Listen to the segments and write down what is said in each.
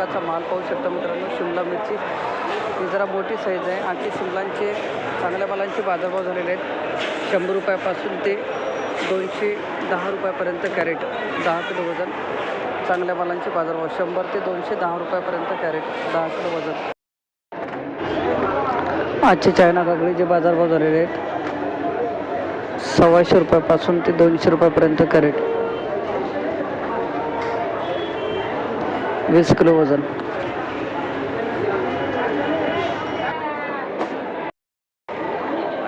प्रकारचा माल पाहू शकता मित्रांनो. शिमला मिरची ही जरा मोठी साईज आहे. आणखी शिमलांचे चांगल्या मालांचे बाजारभाव झालेले आहेत. शंभर रुपयापासून ते दोनशे दहा रुपयापर्यंत कॅरेट दहा किलो वजन. चांगल्या मालांचे बाजारभाव शंभर ते दोनशे दहा रुपयापर्यंत कॅरेट दहा किलो वजन. आजचे चायना काकडीचे बाजारभाव झालेले आहेत सव्वाशे रुपयापासून ते दोनशे रुपयापर्यंत कॅरेट. वीस किलो वजन.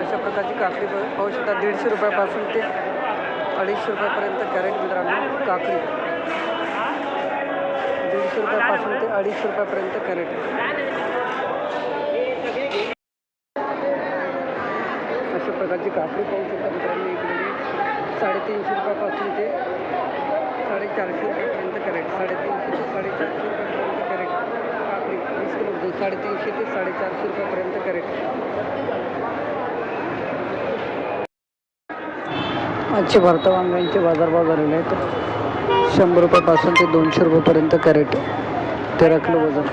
अशा प्रकारची काकडी पाहू शकता. दीडशे रुपयापासून ते अडीचशे रुपयापर्यंत कॅरेट मित्रांनो काकडी. दीडशे रुपयापासून ते अडीचशे रुपयापर्यंत कॅरेट. अशा प्रकारची काकडी पाहू शकता मित्रांनो इकडे. साडेतीनशे रुपयापासून ते साडेचारशे रुपयापर्यंत कॅरेट. साडेतीनशे ते साडेचारशे रुपयापर्यंत कॅरेट काकडी वीस किलो वजन. साडेतीनशे ते साडेचारशे रुपयापर्यंत कॅरेट आजचे भारता वांग्यांचे बाजारभाव झालेले आहेत. शंभर रुपयापासून ते दोनशे रुपयापर्यंत कॅरेट तेरा किलो वजन.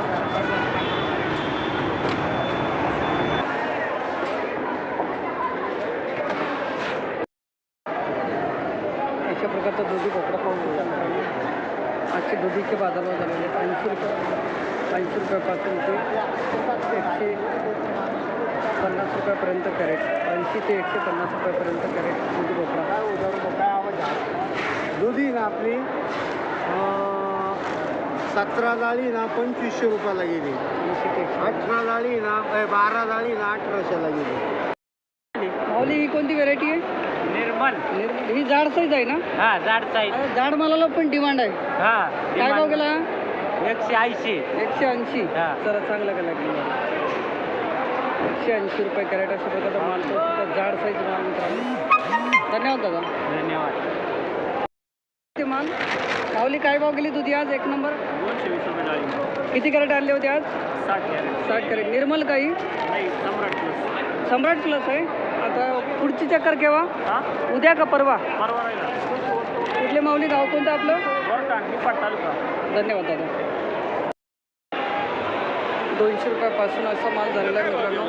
अशा प्रकारचा दुधी भोपळा पाहू शकता मित्रांनो आजचे दुधीचे बाजारभाव झालेले आहेत. ऐंशी रुपये ऐंशी रुपयापासून ते एकशे पन्नास रुपयापर्यंत कॅरेट. ऐंशी ते एकशे पन्नास रुपयापर्यंत कॅरेट दुधी भोपळा. दुधी ना आपली सतरा जाळी ना पंचवीसशे रुपयाला गेली. अठरा जाळी ना बारा जाळी ना अठराशेला गेली. माऊली ही कोणती व्हेरायटी आहे? निर्मल. निर्मल. ही जाड साईज आहे ना? हा जाड साईज जाड मालाला पण डिमांड आहे. हा काय भाव गेला? एकशे ऐंशी. एकशे ऐंशी? हा. जरा चांगला गेला एकशे ऐंशी रुपये कॅरेट अशा प्रकारचा माल तो सुद्धा जाड साईज माल मित्रांनो. धन्यवाद दादा. धन्यवाद. ते माल? माऊली काय भाव गेली तुझी आज? एक नंबर? दोनशे वीस रुपये किती कॅरेट आणले होते आज? साठ कॅरेट. साठ कॅरेट. निर्मल काही? नाही सम्राट प्लस सम्राट प्लस आहे. आता पुढची चक्कर केव्हा? हा? उद्या का परवा? परवा राहिला. कुठले माऊली गाव कोणतं आपलं? बरं निपाट तालुका. धन्यवाद दादा. दोनशे रुपयापासून असा माल झालेला आहे मित्रांनो.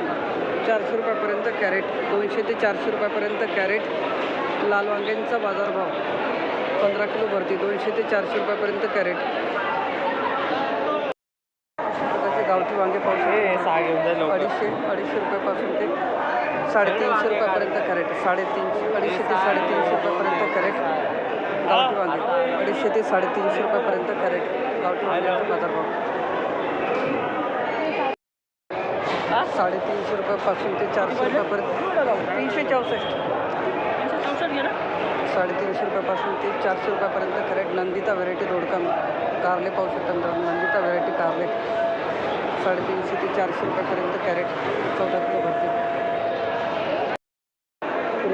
चारशे रुपयापर्यंत कॅरेट दोनशे ते चारशे रुपयापर्यंत कॅरेट. लाल वांग्यांचा बाजारभाव पंधरा किलो भरती दोनशे ते चारशे रुपयापर्यंत कॅरेट. प्रकारचे गावठी वांगे पाहू अडीचशे अडीचशे रुपयापासून ते साडेतीनशे रुपयापर्यंत कॅरेट. साडेतीनशे अडीचशे ते साडेतीनशे रुपयापर्यंत कॅरेट. गावठी वांगे अडीचशे ते साडेतीनशे रुपयापर्यंत कॅरेट. गावठी वांग्याचा बाजारभाव. साडेतीनशे रुपयापासून ते चारशे रुपयापर्यंत तीनशे चौसष्ट. साडेतीनशे रुपयापासून ते चारशे रुपयापर्यंत कॅरेट नंदिता व्हेरायटी दोडका कारले पाहू शकता मित्रांनो. नंदिता व्हेरायटी कारले. साडेतीनशे ते चारशे रुपयापर्यंत कॅरेट चौदा किलो भरते.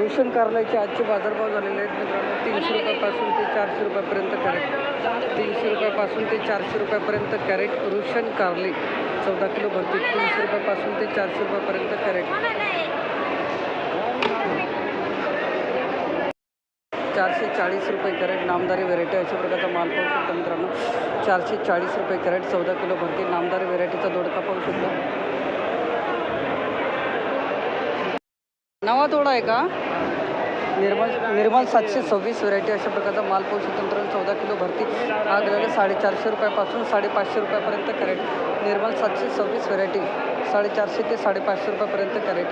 रेशन कारल्याचे आजचे बाजारभाव झालेले आहेत मित्रांनो. तीनशे रुपयापासून ते चारशे रुपयापर्यंत कॅरेट. तीनशे रुपयापासून ते चारशे रुपयापर्यंत कॅरेट. रुशन कारले चौदा किलो भरते. तीनशे रुपयापासून ते चारशे रुपयापर्यंत कॅरेट. चारशे चाळीस रुपये कॅरेट. नामदारी व्हेरायटी अशा प्रकारचा माल पाहू शकतो मित्रांनो. चारशे चाळीस रुपये कॅरेट चौदा किलो भरती. नामदारी व्हेरायटीचा दोडका पाहू शकतो. नवा तोडा आहे का? निर्मल निर्मल सातशे सव्वीस व्हरायटी अशा प्रकारचा माल पाहू शकतो चौदा किलो भरती. हा गेलेला साडेचारशे रुपयापासून साडेपाचशे रुपयापर्यंत कॅरेट. निर्मल सातशे सव्वीस व्हेरायटी साडेचारशे ते साडेपाचशे रुपयापर्यंत कॅरेट.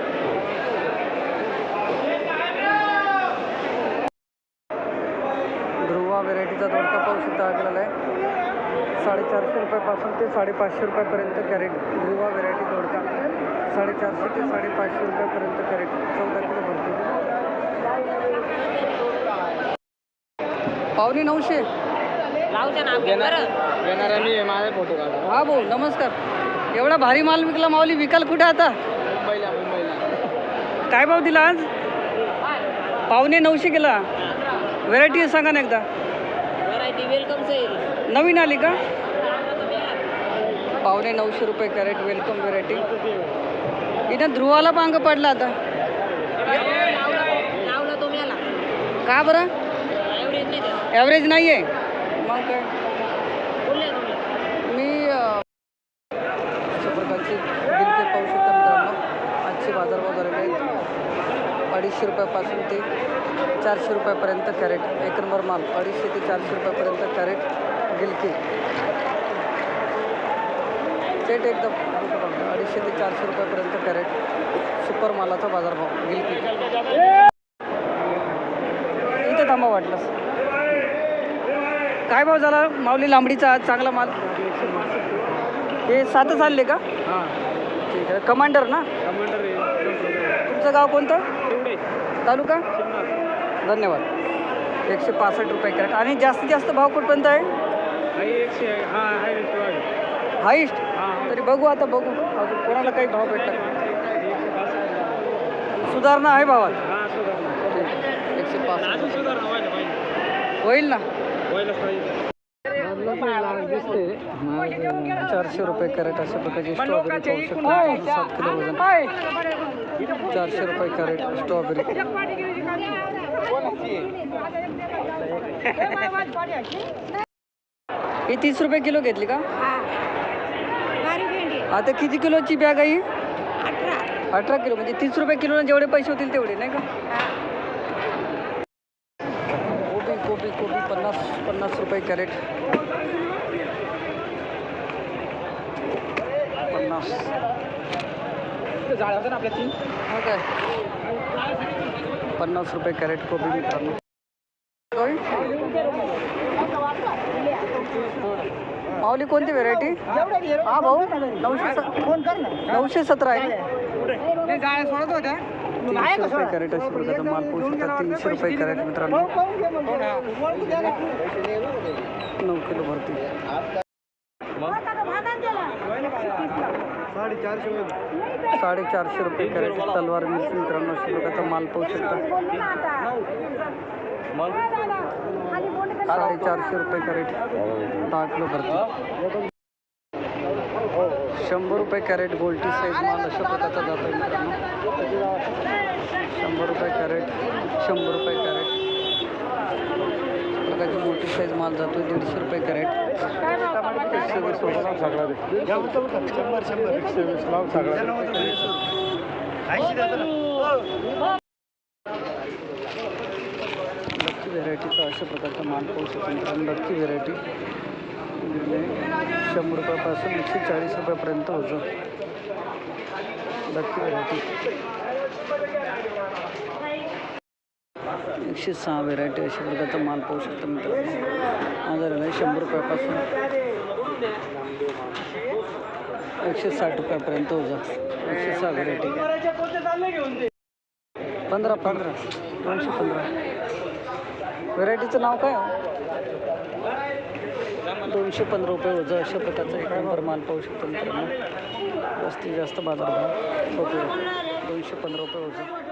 ध्रुवा व्हेरायटीचा दोडका पाहू शकता हा आहे साडेचारशे रुपयापासून ते साडेपाचशे रुपयापर्यंत कॅरेट ध्रुवा व्हेरायटी दोडका. साडेचारशे ते साडेपाचशे रुपयापर्यंत कॅरेट चौदा किलो भरते पावणे नऊशे. येणाऱ्या मी माझे फोटो काढा हा भाऊ नमस्कार. एवढा भारी माल विकला माऊली विकाल कुठे आता? काय भाव दिला आज? पावणे नऊशे गेला. व्हेरायटी सांगा ना एकदा. वेलकम सेल नवीन आली का? पावणे नऊशे रुपये कॅरेट वेलकम व्हेरायटी इथं ध्रुवाला पांग पडला आता. लावला तुम्ही याला का बरं? ॲव्हरेज नाही द्या ॲव्हरेज नाही आहे मग काय? अडीचशे रुपयापासून ते चारशे रुपयापर्यंत कॅरेट. एक नंबर माल. अडीचशे ते चारशे रुपयापर्यंत कॅरेट गिलकी. सेट एकदम. अडीचशे ते चारशे रुपयापर्यंत कॅरेट सुपर मालाचा बाजारभाव गिलकी. इथे थांबा वाटलंस. काय भाव झाला? माऊली लांबडीचा आज चांगला माल. हे सातच आणले का? हां. ठीक आहे. कमांडर ना? कमांडर तुमचं गाव कोणतं? तालुका? धन्यवाद. एकशे पासष्ट रुपये कॅरेट. आणि जास्तीत जास्त भाव कुठपर्यंत आहे? हां हाईस्ट? हां. तरी बघू आता बघू. अजून कोणाला काही भाव भेटला सुधारणा आहे भावात? हां सुधारणा. एकशे पासष्ट. होईल ना? चारशे रुपये कॅरेट अशा प्रकारची स्ट्रॉबेरी पाहू शकतो. सात किलो वजन. चारशे रुपये कॅरेट स्ट्रॉबेरी. ही तीस रुपये किलो घेतली का? आता किती किलोची बॅग आहे? अठरा किलो, म्हणजे तीस रुपये किलोला जेवढे पैसे होतील तेवढे, नाही का? कोबी कोबी कोबी, पन्नास पन्नास रुपये कॅरेट. पन्नास. झाडाचं ना आपल्या तीन? हो काय? पन्नास रुपये कॅरेट कोबी मित्रांनो? माऊली कोणती व्हेरायटी हा भाऊ? नऊशे नऊशे सतरा आहे. सोडत होत्या. तीनशे रुपये कॅरेट अशी प्रकारचा माल पोहोचू शकतात तीनशे रुपये कॅरेट मित्रांनो. नऊ किलो भरती. साडेचारशे साडेचारशे रुपये कॅरेट तलवार मिरची मित्रांनो अशा प्रकारचा माल पाहू शकता. साडेचारशे रुपये कॅरेट. दहा किलो भरती. शंभर रुपये कॅरेट गोल्टी साईज माल अशा प्रकारचा जातो मित्रांनो. शंभर रुपये कॅरेट शंभर रुपये कॅरेट. मोठी साईज माल जातो दीडशे रुपये कॅरेट एकशे वीस एकशे वीस लाव लक्की व्हेरायटीचा अशा प्रकारचा माल पाहू शकतो नक्की लक्की व्हेरायटी शंभर रुपयापासून एकशे चाळीस रुपयापर्यंत होतं लक्की व्हेरायटी एकशे सहा व्हेरायटी अशा प्रकारचा माल पाहू शकतो मित्रांनो. आज आहे शंभर रुपयापासून एकशे साठ रुपयापर्यंत होतं एकशे सहा व्हेरायटी पंधरा पंधरा. दोनशे पंधरा. व्हेरायटीचं नाव काय हो? दोनशे पंधरा रुपये होतं अशा प्रकारचा एक नंबर माल पाहू शकतो मित्रांनो. जास्तीत जास्त बाजारभाव. बघूया दोनशे पंधरा रुपये होतं